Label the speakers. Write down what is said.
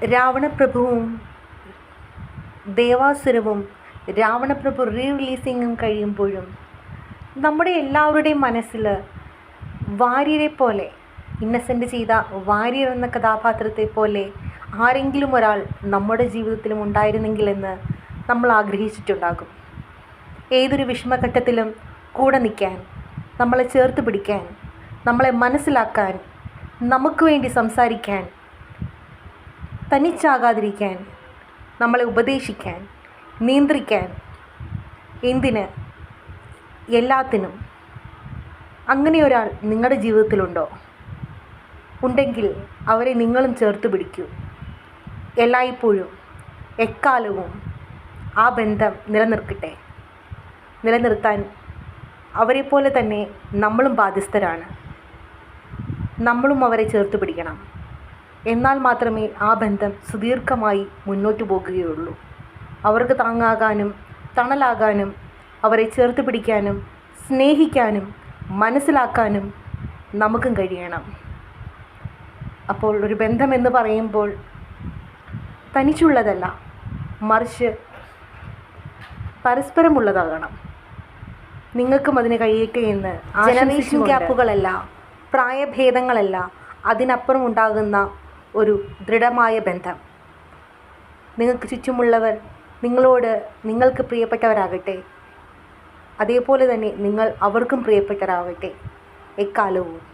Speaker 1: രാവണപ്രഭുവും ദേവാസുരവും Ravanaprabhu re റിലീസിങ്ങും കഴിയുമ്പോഴും നമ്മുടെ എല്ലാവരുടെയും മനസ്സിൽ വാര്യരെ പോലെ ഇന്നസെന്റ് ചെയ്ത വാര്യർ എന്ന കഥാപാത്രത്തെ പോലെ ആരെങ്കിലും ഒരാൾ നമ്മുടെ ജീവിതത്തിലും ഉണ്ടായിരുന്നെങ്കിലെന്ന് നമ്മൾ ആഗ്രഹിച്ചിട്ടുണ്ടാകും. ഏതൊരു വിഷമഘട്ടത്തിലും കൂടെ നിൽക്കാൻ നമ്മളെ ചേർത്ത് പിടിക്കാൻ നമ്മളെ മനസ്സിലാക്കാൻ നമുക്ക് വേണ്ടി സംസാരിക്കാൻ തനിച്ചാകാതിരിക്കാൻ നമ്മളെ ഉപദേശിക്കാൻ നിയന്ത്രിക്കാൻ എന്തിന് എല്ലാത്തിനും? അങ്ങനെ ഒരാൾ നിങ്ങളുടെ ജീവിതത്തിലുണ്ടോ? ഉണ്ടെങ്കിൽ അവരെ നിങ്ങളും ചേർത്ത് പിടിക്കൂ. എല്ലായ്പ്പോഴും എക്കാലവും ആ ബന്ധം നിലനിർക്കട്ടെ. നിലനിർത്താൻ അവരെപ്പോലെ തന്നെ നമ്മളും ബാധ്യസ്ഥരാണ്. നമ്മളും അവരെ ചേർത്ത് പിടിക്കണം. എന്നാൽ മാത്രമേ ആ ബന്ധം സുദീർഘമായി മുന്നോട്ടു പോകുകയുള്ളൂ. അവർക്ക് താങ്ങാകാനും തണലാകാനും അവരെ ചേർത്ത് പിടിക്കാനും സ്നേഹിക്കാനും മനസ്സിലാക്കാനും നമുക്കും കഴിയണം. അപ്പോൾ ഒരു ബന്ധമെന്ന് പറയുമ്പോൾ തനിച്ചുള്ളതല്ല മറിച്ച് പരസ്പരമുള്ളതാകണം. നിങ്ങൾക്കും അതിന് കഴിയട്ടെ എന്ന് ജനറേഷൻ ഗ്യാപ്പുകളല്ല പ്രായഭേദങ്ങളല്ല അതിനപ്പുറം ഉണ്ടാകുന്ന ഒരു ദൃഢമായ ബന്ധം. നിങ്ങൾക്ക് ചുറ്റുമുള്ളവർ നിങ്ങളോട് നിങ്ങൾക്ക് പ്രിയപ്പെട്ടവരാകട്ടെ. അതേപോലെ തന്നെ നിങ്ങൾ അവർക്കും പ്രിയപ്പെട്ടവരാകട്ടെ. എക്കാലവും.